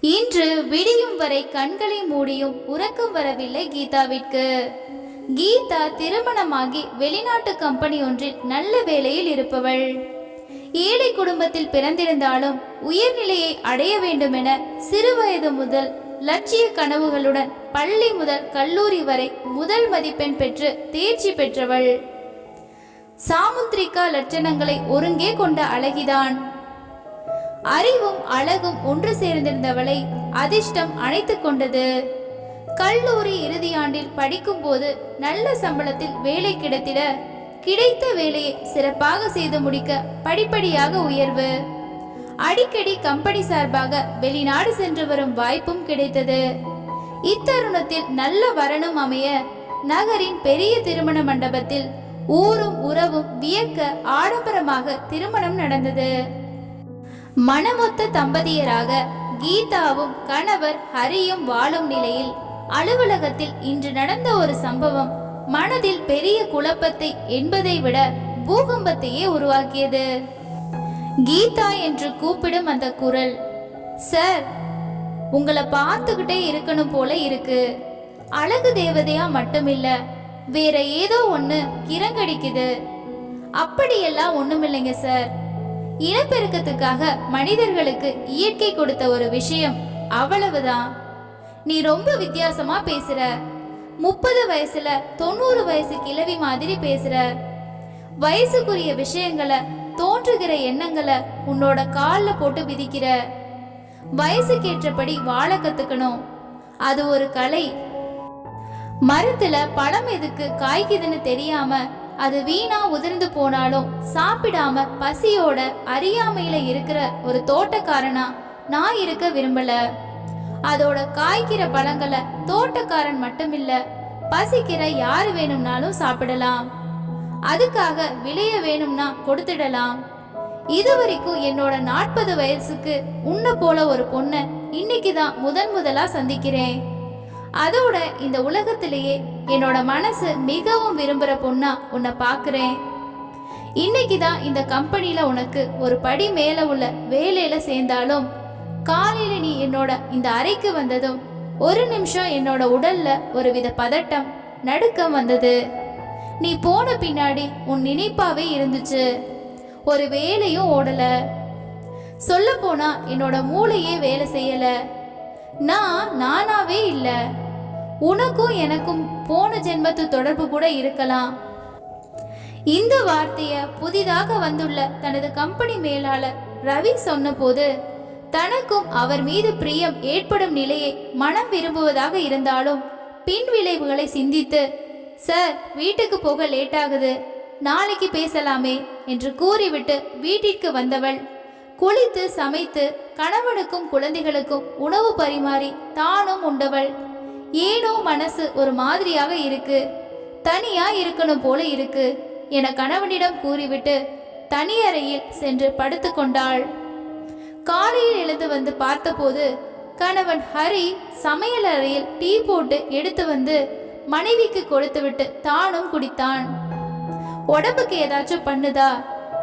இன்று விடியும் வரை கண்களை மூடியும் உறக்கம் வரவில்லை கீதாவிற்கு. கீதா திருமணமாகி வெளிநாட்டு கம்பெனி ஒன்றில் நல்ல வேலையில் இருப்பவள். ஏழை குடும்பத்தில் பிறந்திருந்தாலும் உயர்நிலையை அடைய வேண்டுமென சிறுவயது முதல் லட்சிய கனவுகளுடன் பள்ளி முதல் கல்லூரி வரை முதல் மதிப்பெண் பெற்று தேர்ச்சி பெற்றவள். சாமுத்திரிகா லட்சணங்களை ஒருங்கே கொண்ட அழகிதான். அறிவும் அழகும் ஒன்று சேர்ந்திருந்தவளை அதிர்ஷ்டம் அணைத்து கொண்டது. கல்லூரி இறுதியாண்டில் படிக்கும்போது நல்ல சம்பளத்தில் வேலை கிடைத்திட கிடைத்த வேலையை சிறப்பாக செய்து முடிக்க படிப்படியாக உயர்வு. அடிக்கடி கம்பெனி சார்பாக வெளிநாடு சென்று வரும் வாய்ப்பும் கிடைத்தது. இத்தருணத்தில் நல்ல வரணும் அமைய நகரின் பெரிய திருமண மண்டபத்தில் ஊரும் உறவும் வியக்க ஆடம்பரமாக திருமணம் நடந்தது. மனமொத்த தம்பதியராக கீதாவும் கணவர் ஹரியும் வாழும் நிலையில் அலுவலகத்தில் இன்று நடந்த ஒரு சம்பவம் மனதில் பெரிய குழப்பத்தை என்பதை விட பூகம்பத்தையே உருவாக்கியது. கீதா என்று கூப்பிடும் அந்த குரல் சார் உங்களை பார்த்துக்கிட்டே இருக்கணும் போல இருக்கு. அழகு தேவதையா மட்டுமில்ல வேற ஏதோ ஒன்று கிரங்கடிக்குது. அப்படியெல்லாம் ஒண்ணுமில்லைங்க சார். இனப்பெருக்கத்துக்காக மனிதர்களுக்கு இயற்கை கொடுத்த ஒரு விஷயம் அவ்வளவுதான். நீ ரொம்ப வித்தியாசமா பேசுற. முப்பது வயசுல தொண்ணூறு வயசு கிழவி மாதிரி பேசுற. வயசுக்குரிய விஷயங்களை தோன்றுகிற எண்ணங்களை உன்னோட கால்ல போட்டு விதிக்கிற வயசுக்கேற்றபடி வாழ கத்துக்கணும். அது ஒரு கலை. மரத்துல பழம் எதுக்கு காய்க்குதுன்னு தெரியாம அது வீணா உதிர்ந்து போனாலும் சாப்பிடாம பசியோட அறியாமையில இருக்கிற ஒரு தோட்டக்காரனா நான் இருக்க விரும்பல. அதோட காய்க்கிற பழங்களை தோட்டக்காரன் மட்டும் இல்ல பசிக்கிற யாரு வேணும்னாலும் சாப்பிடலாம். அதுக்காக விளைய வேணும்னா கொடுத்துடலாம். இதுவரைக்கும் என்னோட நாற்பது வயசுக்கு உன்னை போல ஒரு பொண்ணை இன்னைக்கு தான் முதன் முதலா சந்திக்கிறேன். அதோட இந்த உலகத்திலேயே என்னோட மனசு மிகவும் விரும்புற பொண்ணா உன்னை பார்க்கிறேன் இன்னைக்கு தான் இந்த கம்பெனியில் உனக்கு ஒரு படி மேல உள்ள வேலையில சேர்ந்தாலும் காலையில நீ என்னோட இந்த அறைக்கு வந்ததும் ஒரு நிமிஷம் என்னோட உடல்ல ஒரு வித பதட்டம் நடுக்கம் வந்தது. நீ போன பின்னாடி உன் நினைப்பாவே இருந்துச்சு. ஒரு வேலையும் ஓடல. சொல்ல போனா என்னோட மூளையே வேலை செய்யலை. நான் நானாவே இல்ல. உனக்கும் எனக்கும் போன ஜென்மத்து தொடர்பு கூட இருக்கலாம். இந்த வார்த்தைய புதிதாக வந்துள்ள தனது கம்பெனி மேலாளர் ரவி சொன்னபோது தனக்கும் அவர் மீது பிரியம் ஏற்படும் நிலையை மனம் விரும்புவதாக இருந்தாலும் பின் விளைவுகளை சிந்தித்து சார் வீட்டுக்கு போக லேட் ஆகுது நாளைக்கு பேசலாமே என்று கூறிவிட்டு வீட்டிற்கு வந்தவள் குளித்து சமைத்து கணவனுக்கும் குழந்தைகளுக்கும் உணவு பரிமாறி தானும் உண்டவள். ஏனோ மனசு ஒரு மாதிரியாக இருக்கு. தனியா இருக்கணும் போல இருக்கு என கணவனிடம் கூறிவிட்டு தனியறையில் சென்று படுத்துக்கொண்டாள் காலையில் எழுந்து வந்து பார்த்தபோது கணவன் ஹரி சமையல் அறையில் டீ போட்டு எடுத்து வந்து மனைவிக்கு கொடுத்துவிட்டு தானும் குடித்தான். உடம்புக்கு ஏதாச்சும் பண்ணுதா?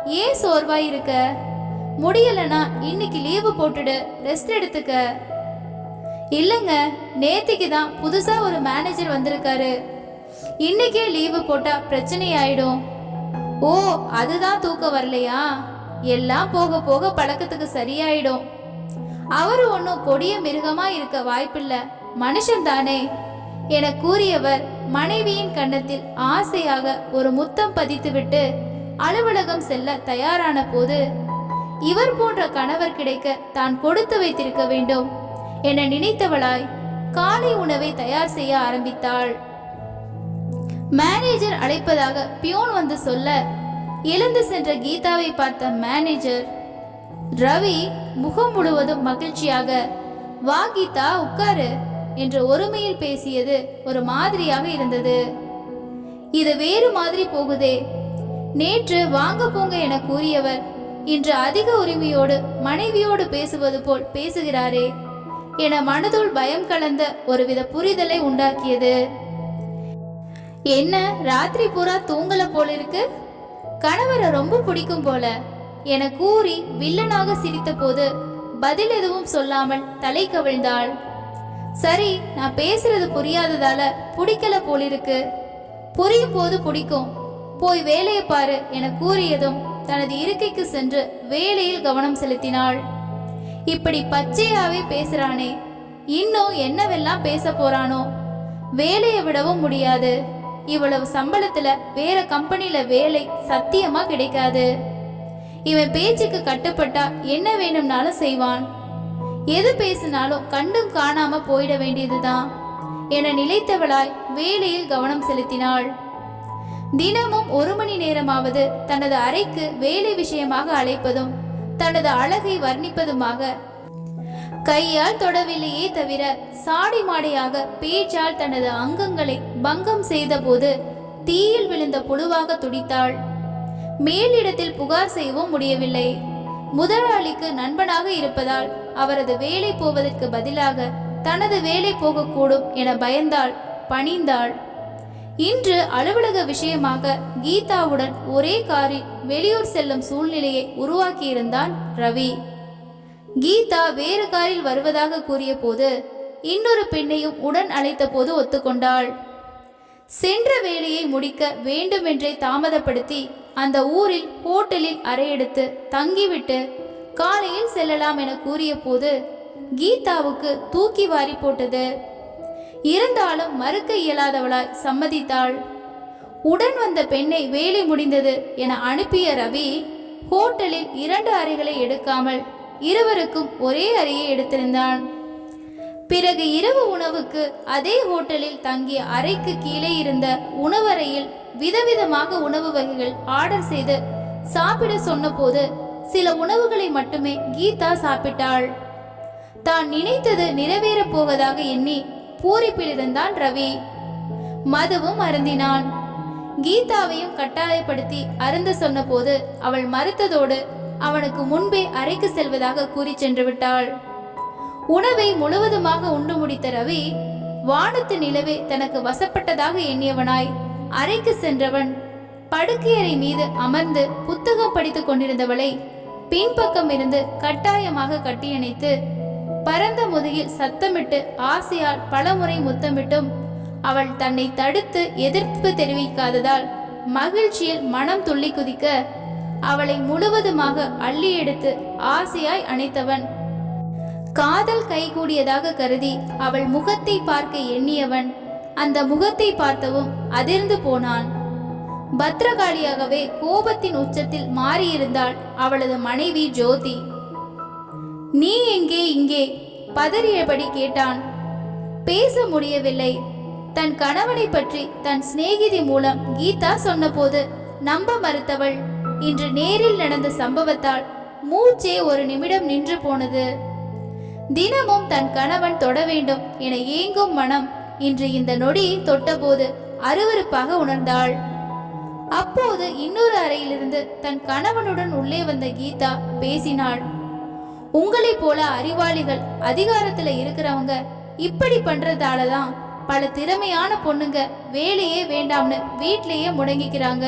ஏன் சோர்வாயிருக்க முடியலனா இன்னைக்கு லீவு போட்டுடு ரெஸ்ட் எடுத்துக்க. இல்லைங்க நேத்திக்கு தான் புதுசா ஒரு மேனேஜர் வந்திருக்காரு. இன்னைக்கே லீவு போட்டா பிரச்சனை ஆயிடும் ஓ அதுதான் தூக்கம் வரலையா? எல்லாம் போக போக பழக்கத்துக்கு சரியாயிடும். அவர் ஒன்றும் கொடிய மிருகமா இருக்க வாய்ப்பில்லை. மனுஷன் தானே. என கூறியவர் மனைவியின் கன்னத்தில் ஆசையாக ஒரு முத்தம் பதித்துவிட்டு அலுவலகம் செல்ல தயாரான போது இவர் போன்ற கணவர் கிடைக்க தான் கொடுத்து வைத்திருக்க வேண்டும் என நினைத்தவளாய் காலை உணவை தயார் செய்ய ஆரம்பித்தாள். மேனேஜர் அழைப்பதாக பியோன் வந்து சொல்ல எழுந்து சென்ற கீதாவை பார்த்த மேனேஜர் ரவி முகம் முழுவதும் மகிழ்ச்சியாக வா கீதா உட்காரு என்று ஒருமையில் பேசியது ஒரு மாதிரியாக இருந்தது. இது வேறு மாதிரி போகுதே. நேற்று வாங்க போங்க என கூறியவர் இன்று அதிக உரிமையோடு மனைவியோடு பேசுவது போல் பேசுகிறாரே. என மனதுள் பயம் கலந்த ஒருவித புரிதலை உண்டாக்கியது. என்ன ராத்திரி பூரா தூங்கல போல இருக்கு? கணவரை ரொம்ப பிடிக்கும் போல என கூறி வில்லனாக சிரித்தபோது பதில் எதுவும் சொல்லாமல் தலை கவிழ்ந்தாள். சரி நான் பேசுறது புரியாததால பிடிக்கல போலிருக்கு புரியும் போது பிடிக்கும். போய் வேலையை பாரு என கூறியதும் தனது இருக்கைக்கு சென்று வேலையில் கவனம் செலுத்தினாள். இப்படி பச்சையாவே பேசுறானே இன்னும் என்னவெல்லாம் பேச போறானோ? வேலையை விடவும் முடியாது. இவ்வளவு சம்பளத்துல வேற கம்பெனில வேலை சத்தியமா கிடைக்காது. இவன் பேச்சுக்கு கட்டுப்பட்டா என்ன வேணும்னாலும் செய்வான். எது பேசினாலும் கண்டும் காணாம போயிட வேண்டியதுதான் என நிலைத்தவளாய் வேலையில் கவனம் செலுத்தினாள். தினமும் ஒரு மணி நேரமாவது தனது அறைக்கு வேலை விஷயமாக அழைப்பதும் தனது அழகை வர்ணிப்பதுமாக. கையால் தொடவில்லையே தவிர சாடி மாடையாக பேச்சால் தனது அங்கங்களை பங்கம் செய்தபோது தீயில் விழுந்த புழுவாக துடித்தாள். மேலிடத்தில் புகார் செய்யவும் முடியவில்லை. முதலாளிக்கு நண்பனாக இருப்பதால் அவரது வேலை போவதற்கு பதிலாக தனது வேலை போகக்கூடும் என பயந்தாள் பணிந்தாள். இன்று அலுவலக விஷயமாக கீதாவுடன் ஒரே காரில் வெளியூர் செல்லும் சூழ்நிலையை உருவாக்கியிருந்தான் ரவி. கீதா வேறு காரில் வருவதாக கூறிய போது இன்னொரு பெண்ணையும் உடன் அழைத்த போது ஒத்துக்கொண்டாள். சென்ற வேலையை முடிக்க வேண்டுமென்றே தாமதப்படுத்தி அந்த ஊரில் ஹோட்டலில் அறையெடுத்து தங்கிவிட்டு காலையில் செல்லலாம் என கூறிய போது கீதாவுக்கு தூக்கி வாரி போட்டது. இருந்தாலும் மறுக்க இயலாதவளாய் சம்மதித்தாள். உடன் வந்த பெண்ணை வேலை முடிந்தது என அனுப்பிய ரவி ஹோட்டலில் இரண்டு அறைகளை எடுக்காமல் இருவருக்கும் ஒரே அறையை எடுத்திருந்தான். பிறகு இரவு உணவுக்கு அதே ஹோட்டலில் தங்கிய அறைக்கு கீழே இருந்த உணவறையில் விதவிதமாக உணவு வகைகள் ஆர்டர் செய்து சாப்பிட சொன்னபோது சில உணவுகளை மட்டுமே கீதா சாப்பிட்டாள். தான் நினைத்தது நிறைவேறப் போவதாக எண்ணி பூரிப்பிலிருந்தான் ரவி. மதுவும் அருந்தினான். கீதாவையும் கட்டாயப்படுத்தி அருந்த சொன்னபோது அவள் மறுத்ததோடு அவனுக்கு முன்பே அறைக்கு செல்வதாக கூறி சென்று விட்டாள். உணவை முழுவதுமாக உண்டு முடித்த ரவி வானத்து நிலவே தனக்கு வசப்பட்டதாக எண்ணியவனாய் அறைக்கு சென்றவன் படுக்கையறை மீது அமர்ந்து புத்தகம் படித்துக் கொண்டிருந்தவளை பின்பக்கம் இருந்து கட்டாயமாக கட்டியணைத்து பரந்த முதுகில் சத்தமிட்டு ஆசையால் பலமுறை முத்தமிட்டும். அவள் தன்னை தடுத்து எதிர்ப்பு தெரிவிக்காததால் மகிழ்ச்சியில் மனம் துள்ளி குதிக்க அவளை முழுவதுமாக அள்ளி எடுத்து ஆசையாய் அணைத்தவன். காதல் கைகூடியதாக கருதி அவள் முகத்தை பார்க்க எண்ணியவன். அந்த முகத்தை பார்த்தவும் அதிர்ந்து போனான். பத்ரகாளியாகவே கோபத்தின் உச்சத்தில் மாறியிருந்தாள் அவளது மனைவி ஜோதி. நீ எங்கே இங்கே? பதறியபடி கேட்டான். பேச முடியவில்லை. தன் கணவனை பற்றி தன் சிநேகிதி மூலம் கீதா சொன்னபோது நம்ப மறுத்தவள் இன்று நேரில் நடந்த சம்பவத்தால் மூச்சே ஒரு நிமிடம் நின்று போனது. தினமும் தன் கணவன் தொட வேண்டும் என ஏங்கும் மனம் இன்று இந்த நொடி தொட்டபோது அருவருப்பாக உணர்ந்தாள். அப்போது இன்னொரு அறையிலிருந்து தன் கணவனுடன் உள்ளே வந்த கீதா பேசினாள். உங்களை போல அறிவாளிகள் அதிகாரத்துல இருக்கிறவங்க இப்படி பண்றதால தான் பல திறமையான பொண்ணுங்க வேலையே வேண்டாம்னு வீட்லயே முடங்கிக்கிறாங்க.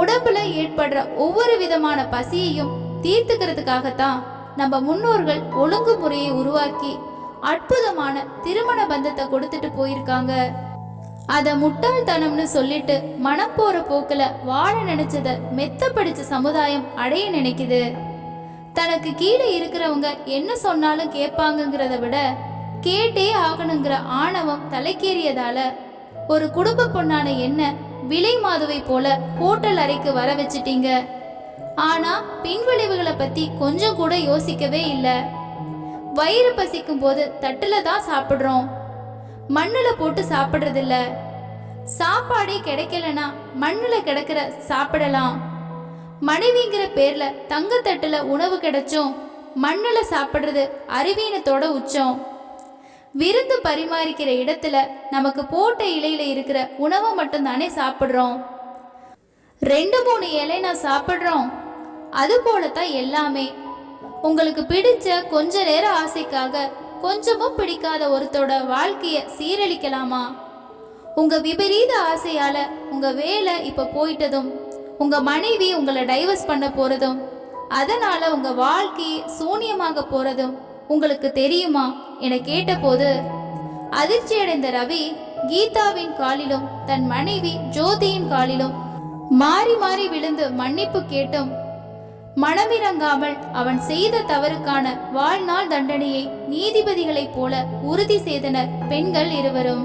உடம்புல ஏற்படுற ஒவ்வொரு விதமான பசியையும் தீர்த்துக்கிறதுக்காகத்தான் நம்ம முன்னோர்கள் ஒழுங்குமுறையை உருவாக்கி அற்புதமான திருமண பந்தத்தை கொடுத்துட்டு போயிருக்காங்க. அத முட்டாள்தனம்னு சொல்லிட்டு மனம் போற போக்குல வாழ நினைச்சத மெத்த படிச்ச சமுதாயம் அடைய நினைக்குது. தனக்கு கீழே இருக்கிறவங்க என்ன சொன்னாலும் கேட்பாங்கங்கிறத விட கேட்டே ஆகணுங்கிற ஆணவம் தலைக்கேறியதால ஒரு குடும்ப பொண்ணான என்ன விலை மாதுவை போல ஹோட்டல் அறைக்கு வர வச்சிட்டீங்க. ஆனா பின்விளைவுகளை பத்தி கொஞ்சம் கூட யோசிக்கவே இல்லை. வயிறு பசிக்கும் போது தட்டுல தான் சாப்பிடுறோம். மண்ணுல போட்டு சாப்பிடுறதில்ல. சாப்பாடே கிடைக்கலனா மண்ணுல கிடக்கிற சாப்பிடலாம். மனைவிங்கிற பேர்ல தங்கத்தட்டுல உணவு கிடைச்சும் மண்ணுல சாப்பிடுறது அறிவீனத்தோட உச்சம். விருந்து பரிமாறிக்கிற இடத்துல நமக்கு போட்ட இலையில இருக்கிற உணவை மட்டும்தானே சாப்பிடுறோம். ரெண்டு மூணு இலை நான் சாப்பிட்றோம். அது போலத்தான் எல்லாமே. உங்களுக்கு பிடிச்ச கொஞ்ச நேர ஆசைக்காக கொஞ்சமும் பிடிக்காத ஒருத்தோட வாழ்க்கைய சீரழிக்கலாமா? உங்க விபரீத ஆசையால உங்க வேலை இப்ப போயிட்டதும் உங்க மனைவி உங்களை டைவர்ஸ் பண்ண போறதும் அதனால உங்க வாழ்க்கை சூனியமாக போறதும் உங்களுக்கு தெரியுமா? என கேட்டபோது அதிர்ச்சியடைந்த ரவி கீதாவின் காலிலும் தன் மனைவி ஜோதியின் காலிலும் மாறி மாறி விழுந்து மன்னிப்பு கேட்டும். மனமிறங்காமல் அவன் செய்த தவறுக்கான வாழ்நாள் தண்டனையை நீதிபதிகளைப் போல உறுதி செய்தனர் பெண்கள் இருவரும்.